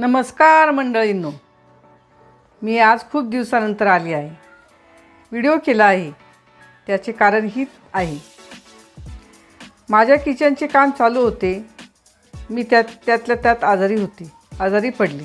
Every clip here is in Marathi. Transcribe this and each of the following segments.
नमस्कार मंडळींनो. मी आज खूप दिवसानंतर आली आहे. व्हिडिओ केला आहे. त्याचे कारण हीच आहे. माझ्या किचनचे काम चालू होते. मी त्यात त्यातल्या त्यात आजारी होते. आजारी पडले.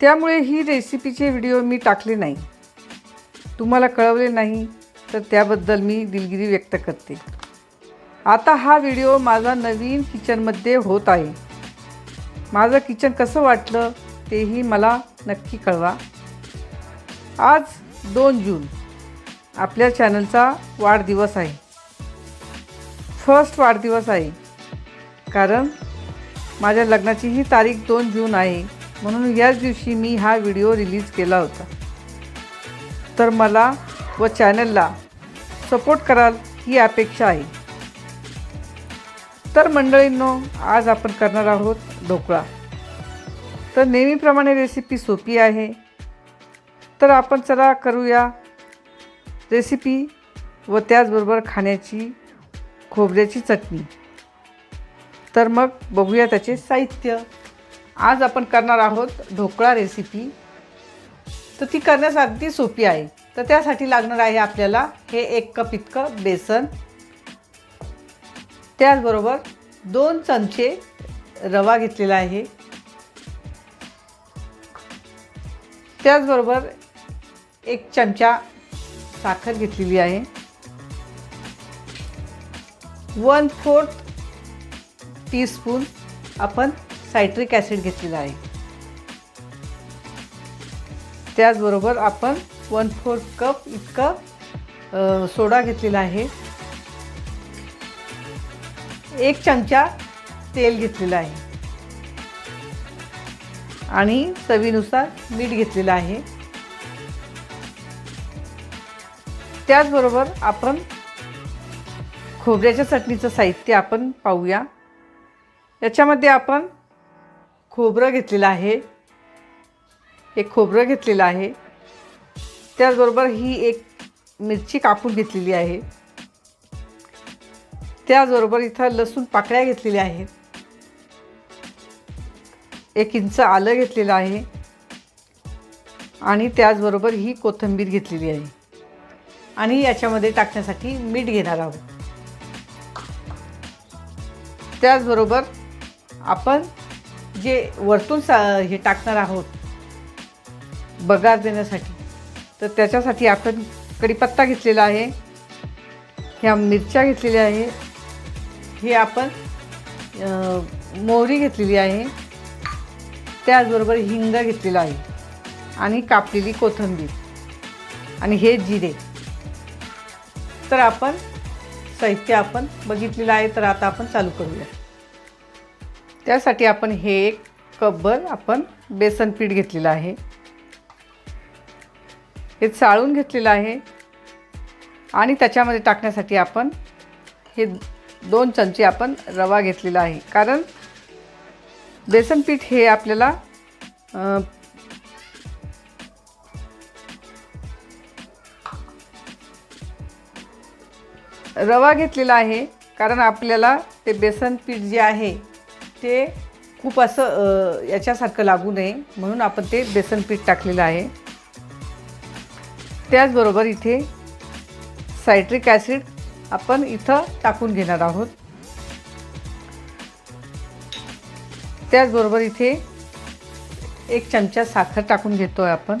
त्यामुळे ही रेसिपीचे व्हिडिओ मी टाकले नाही. तुम्हाला कळवले नाही तर त्याबद्दल मी दिलगिरी व्यक्त करते. आता हा व्हिडिओ माझा नवीन किचनमध्ये होत आहे. माझं किचन कसं वाटलं तेही मला नक्की कळवा. आज दोन जून. आपल्या चॅनलचा वाढदिवस आहे. फर्स्ट वाढदिवस आहे. कारण माझ्या लग्नाची ही तारीख दोन जून आहे. म्हणून याच दिवशी मी हा व्हिडिओ रिलीज केला होता. तर मला व चॅनलला सपोर्ट कराल ही अपेक्षा आहे. तर मंडळींनो आज आपण करणार आहोत ढोकळा. तर नेहमीप्रमाणे रेसिपी सोपी आहे. तर आपण चला करूया रेसिपी व त्याचबरोबर खाण्याची खोबऱ्याची चटणी. तर मग बघूया त्याचे साहित्य. आज आपण करणार आहोत ढोकळा रेसिपी तर ती करण्यास अगदी सोपी आहे. तर त्यासाठी लागणार आहे आपल्याला हे एक कप इतकं बेसन. त्याचबरोबर दोन चमचे रवा घेतलेला आहे. त्याचबरोबर एक चमचा साखर घेतलेली आहे. वन फोर्थ टीस्पून आपण सायट्रिक ॲसिड घेतलेला आहे. त्याचबरोबर आपण वन फोर्थ कप इतकं सोडा घेतलेला आहे. एक चमचा तेल घेतलेलं आहे. आणि चवीनुसार मीठ घेतलेलं आहे. त्याचबरोबर आपण खोबऱ्याच्या चटणीचं साहित्य आपण पाहूया. याच्यामध्ये आपण खोबरं घेतलेलं आहे. एक खोबरं घेतलेलं आहे. त्याचबरोबर ही एक मिरची कापून घेतलेली आहे. त्याचबरोबर इथं लसूण पाकळ्या घेतलेल्या आहेत. एक इंच आलं घेतलेलं आहे. आणि त्याचबरोबर ही कोथिंबीर घेतलेली आहे. आणि याच्यामध्ये टाकण्यासाठी मीठ घेणार आहोत. त्याचबरोबर आपण जे वरतून सा हे टाकणार आहोत बगार देण्यासाठी तर त्याच्यासाठी आपण कढीपत्ता घेतलेला आहे. ह्या मिरच्या घेतलेल्या आहे. हे आपण मोहरी घेतलेली आहे. त्याचबरोबर हिंग घेतलेला आहे. आणि कापलेली कोथिंबीर. आणि हे जिरे. तर आपण साहित्य आपण बघितलेलं आहे तर आता आपण चालू करूया. त्यासाठी आपण हे एक कपभर आपण बेसन पीठ घेतलेलं आहे. हे चाळून घेतलेलं आहे. आणि त्याच्यामध्ये टाकण्यासाठी आपण हे दोन चमचे आपण रवा घेतलेला आहे. कारण बेसन पीठ हे आपल्याला रवा घेतलेला आहे. कारण आपल्याला ते बेसन पीठ जे आहे ते खूप असं याच्यासारखं लागू नये. म्हणून आपण ते बेसन पीठ टाकलेलं आहे. त्याचबरोबर इथे सायट्रिक ॲसिड आपण इथं टाकून घेणार आहोत. त्याचबरोबर इथे एक चमचा साखर टाकून घेतो आहे आपण.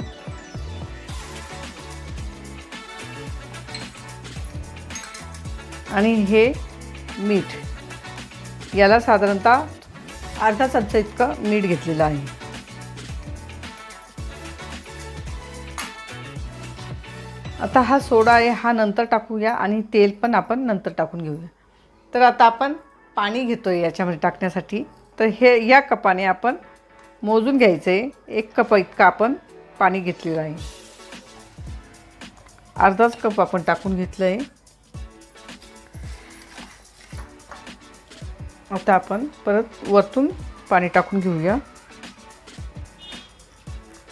आणि हे मीठ. याला साधारणतः अर्धा चमचा इतकं मीठ घेतलेलं आहे. आता हा सोडा आहे हा नंतर टाकूया आणि तेल पण आपण नंतर टाकून घेऊया. तर आता आपण पाणी घेतो आहे याच्यामध्ये टाकण्यासाठी. तर हे या कपाने आपण मोजून घ्यायचं. आहे एक कप इतकं आपण पाणी घेतलेलं आहे. अर्धाच कप आपण टाकून घेतलं आहे आता आपण परत वरतून पाणी टाकून घेऊया.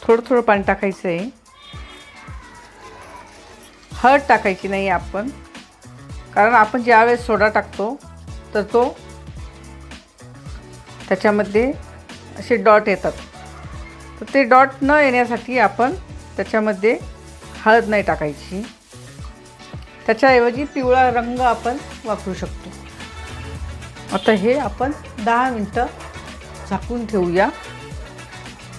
थोडं थोडं पाणी टाकायचं आहे हळद टाकायची नाही आपण? कारण आपण ज्यावेळेस सोडा टाकतो तर तो त्याच्यामध्ये असे डॉट येतात. तर ते डॉट न येण्यासाठी आपण त्याच्यामध्ये हळद नाही टाकायची. त्याच्याऐवजी पिवळा रंग आपण वापरू शकतो. आता हे आपण दहा मिनटं झाकून ठेवूया.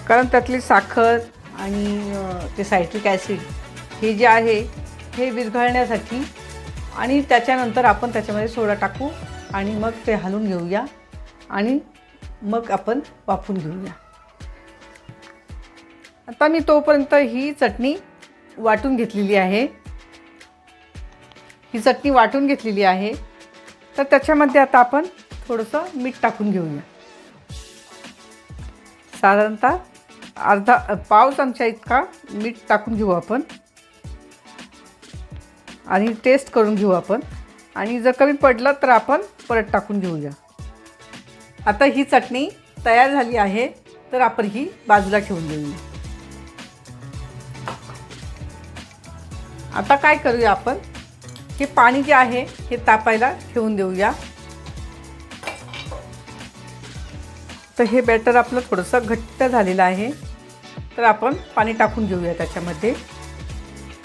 कारण त्यातली साखर आणि ते सायट्रिक ॲसिड हे जे आहे हे विरघळण्यासाठी आणि त्याच्यानंतर आपण त्याच्यामध्ये सोडा टाकू आणि मग ते हलवून घेऊया आणि मग आपण वाफून घेऊया. आता मी तोपर्यंत ही चटणी वाटून घेतलेली आहे. ही चटणी वाटून घेतलेली आहे. तर त्याच्यामध्ये आता आपण थोडंसं मीठ टाकून घेऊया. साधारणतः अर्धा पाव चमचा इतका मीठ टाकून घेऊ आपण. आणि टेस्ट करून घेऊ आपण. आणि जर कमी पडलं तर आपण परत टाकून घेऊया. आता ही चटणी तयार झाली आहे तर आपण ही बाजूला ठेवून घेऊया आता काय करूया आपण? हे पाणी जे आहे हे तापायला ठेवून देऊया. तर हे बॅटर आपलं थोडंसं घट्ट झालेलं आहे. तर आपण पाणी टाकून घेऊया त्याच्यामध्ये.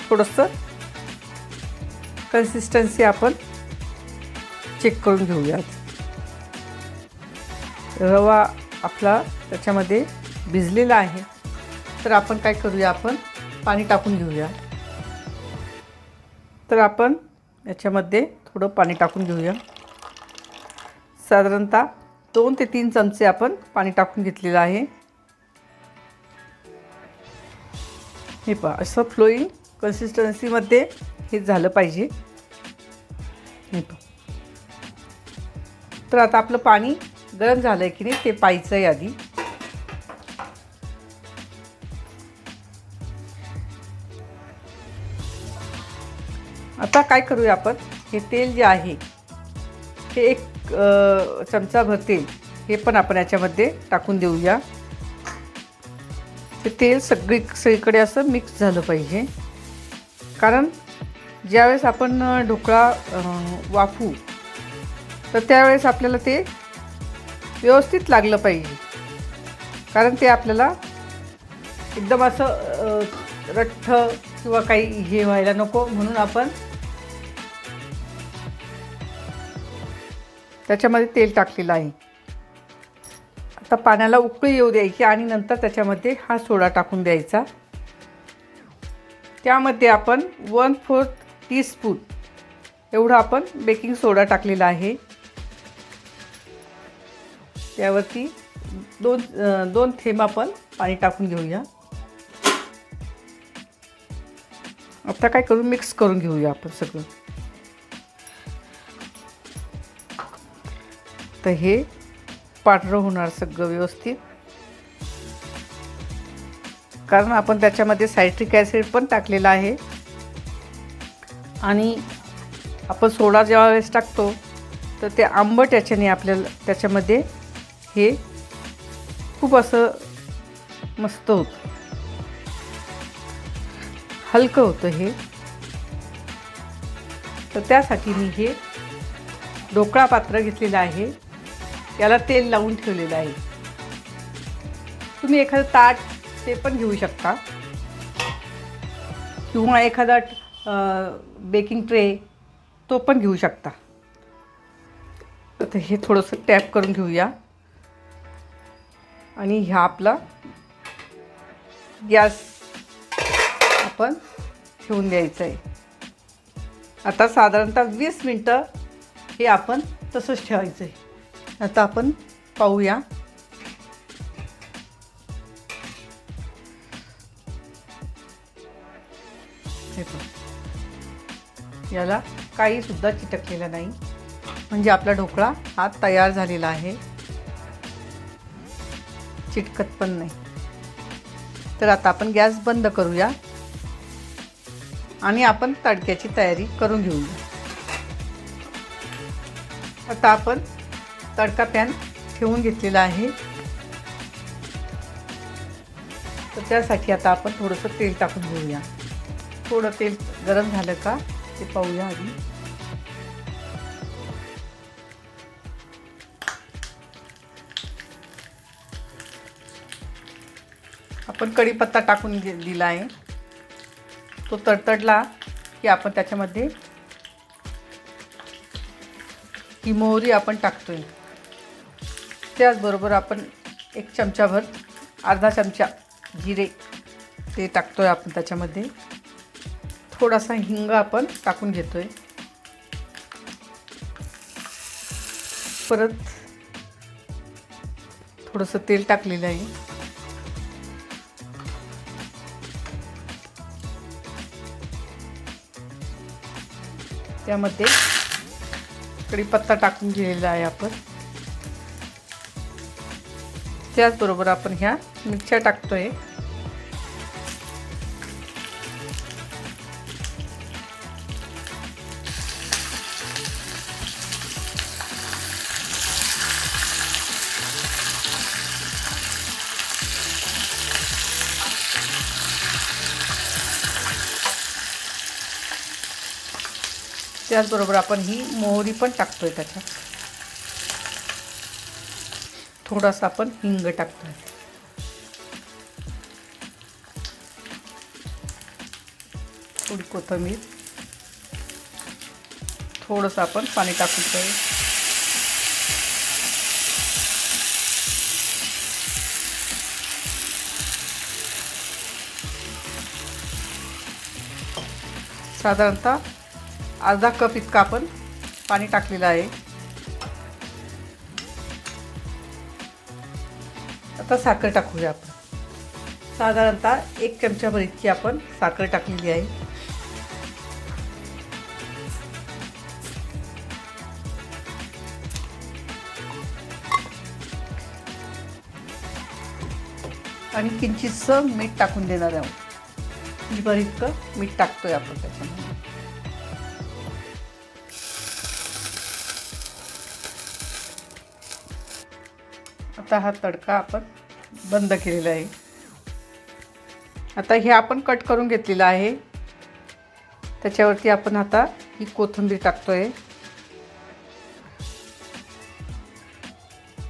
थोडंसं कन्सिस्टन्सी आपण चेक करून घेऊयात. रवा आपला त्याच्यामध्ये भिजलेला आहे. तर आपण काय करूया आपण? पाणी टाकून घेऊया. तर आपण याच्यामध्ये थोडं पाणी टाकून घेऊया. साधारणतः दोन ते तीन चमचे आपण पाणी टाकून घेतलेलं आहे. हे पहा असं फ्लोईंग कन्सिस्टन्सीमध्ये हे झालं पाहिजे. तर आता आपलं पाणी गरम झालं आहे की नाही ते पाहायचं आहे आधी. आता काय करूया आपण? हे तेल जे आहे हे एक चमचाभर तेल हे पण आपण याच्यामध्ये टाकून देऊया. ते तेल सगळी सगळीकडे असं मिक्स झालं पाहिजे. कारण ज्यावेळेस आपण ढोकळा वाफू तर त्यावेळेस आपल्याला ते व्यवस्थित लागलं पाहिजे. कारण ते आपल्याला एकदम असं रठ्ठ किंवा काही हे व्हायला नको म्हणून आपण त्याच्यामध्ये तेल टाकलेलं आहे. आता पाण्याला उकळी येऊ द्यायची आणि नंतर त्याच्यामध्ये हा सोडा टाकून द्यायचा. त्यामध्ये आपण वन फोर्थ टीस्पून. एवढा आपण बेकिंग सोडा टाकलेला आहे. त्यावरती दोन दोन थेंब आपण पाणी टाकून घेऊया. आता काय करू? मिक्स करून घेऊया आपण सगळं. तर हे पांढरं होणार सगळं व्यवस्थित. कारण आपण त्याच्यामध्ये सायट्रिक ॲसिड पण टाकलेला आहे. आणि आपण सोडा जेव्हा वेळेस टाकतो तर ते आंबट याच्याने आपल्याला त्याच्यामध्ये हे खूप असं मस्त होतं. हलकं होतं हे. तर त्यासाठी मी हे ढोकळा पात्र घेतलेलं आहे. याला तेल लावून ठेवलेलं आहे. तुम्ही एखादं ताट ते पण घेऊ शकता. किंवा एखादा बेकिंग ट्रे तो पण घेऊ शकता. तर हे थोडंसं टॅप करून घेऊया. आणि ह्या आपला गॅस आपण ठेवून द्यायचं आहे आता साधारणतः वीस मिनटं हे आपण तसंच ठेवायचं आहे आता आपण पाहूया. याला काहीसुद्धा चिटकलेलं नाही. म्हणजे आपला ढोकळा हा तयार झालेला आहे. चिटकत पण नाही. तर आता आपण गॅस बंद करूया. आणि आपण तडक्याची तयारी करून घेऊया. आता आपण तडका पॅन ठेवून घेतलेला आहे. तर त्यासाठी आता आपण थोडंसं तेल टाकून घेऊया. थोडं तेल गरम झालं का ते पाहूया आधी. आपण कढीपत्ता टाकून दिला आहे. तो तडतडला की आपण त्याच्यामध्ये ही मोहरी आपण टाकतोय. त्याचबरोबर आपण एक चमचाभर अर्धा चमचा जिरे ते टाकतोय आपण त्याच्यामध्ये. थोडासा हिंग आपण टाकून घेतो आहे परत थोडंसं तेल टाकलेलं आहे. त्यामध्ये कढीपत्ता टाकून घेतलेला आहे आपण. त्याचबरोबर आपण ह्या मिरच्या टाकतोय. त्याचबरोबर आपण ही मोहरी पण टाकतोय त्याच्यात. थोडासा आपण हिंग टाकतोय. थोडी कोथिंबीर. थोडंसं आपण पाणी टाकून साधारणतः अर्धा कप इतका आपण पाणी टाकलेलं आहे. आता साखर टाकूया आपण. साधारणतः एक चमचाभर इतकी आपण साखर टाकलेली आहे. आणि किंचितसं मीठ टाकून देणार आहोत. बरं इतकं मीठ टाकतोय आपण त्याच्यामध्ये. आता हा तडका आपण बंद केलेला आहे. आता हे आपण कट करून घेतलेलं आहे. त्याच्यावरती आपण आता ही कोथिंबीर टाकतो आहे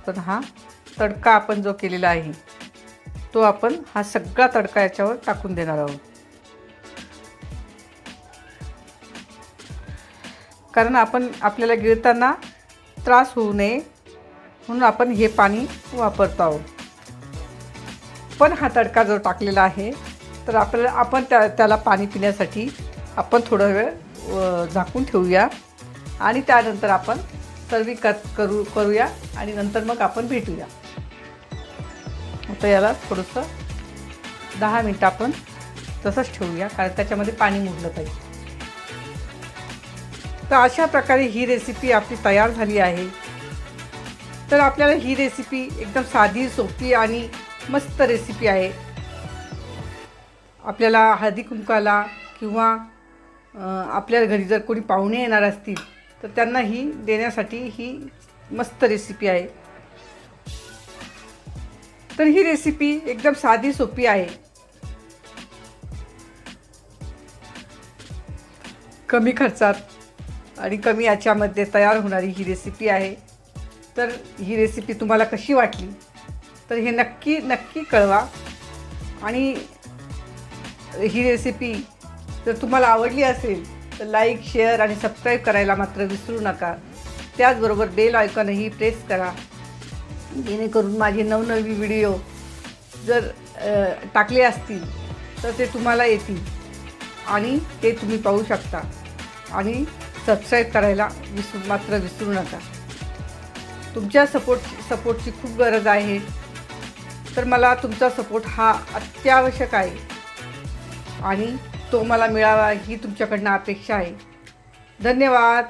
पण हा तडका आपण जो केलेला आहे तो आपण हा सगळा तडका याच्यावर टाकून देणार आहोत. कारण आपण आपल्याला गिळताना त्रास होऊ नये. म्हणून आपण हे पाणी वापरतो आहोत. पण हा तडका जो टाकलेला आहे तर आपल्याला आपण त्या त्याला पाणी पिण्यासाठी आपण थोडा वेळ झाकून ठेवूया. आणि त्यानंतर आपण सर्विंग कर करू करूया आणि नंतर मग आपण भेटूया. आता याला थोडंसं दहा मिनटं आपण तसंच ठेवूया कारण त्याच्यामध्ये पाणी मुरलं पाहिजे. तर अशा प्रकारे ही रेसिपी आपली तयार झाली आहे. तर आपल्याला ही रेसिपी एकदम साधी सोपी आणि मस्त रेसिपी आहे. आपल्याला हळदी कुंकाला किंवा आपल्या घरी जर कोणी पाहुणे येणार असतील तर त्यांना ही देण्यासाठी ही मस्त रेसिपी आहे. तर ही रेसिपी एकदम साधी सोपी आहे. कमी खर्चात आणि कमी याच्यामध्ये तयार होणारी ही रेसिपी आहे. तर ही रेसिपी तुम्हाला कशी वाटली? तर हे नक्की नक्की कळवा. आणि ही रेसिपी जर तुम्हाला आवडली असेल तर लाईक शेअर आणि सबस्क्राईब करायला मात्र विसरू नका. त्याचबरोबर बेल आयकॉनही प्रेस करा. जेणेकरून माझे नवनवी व्हिडिओ जर टाकले असतील तर ते तुम्हाला येतील. आणि ते तुम्ही पाहू शकता. आणि सबस्क्राईब करायला विसरू मात्र विसरू नका. तुमच्या सपोर्ट सपोर्टची खूप गरज आहे. तर मला तुमचा सपोर्ट हा अत्यावश्यक आहे. आणि तो मला मिळावा ही तुमच्याकडनं अपेक्षा आहे. धन्यवाद.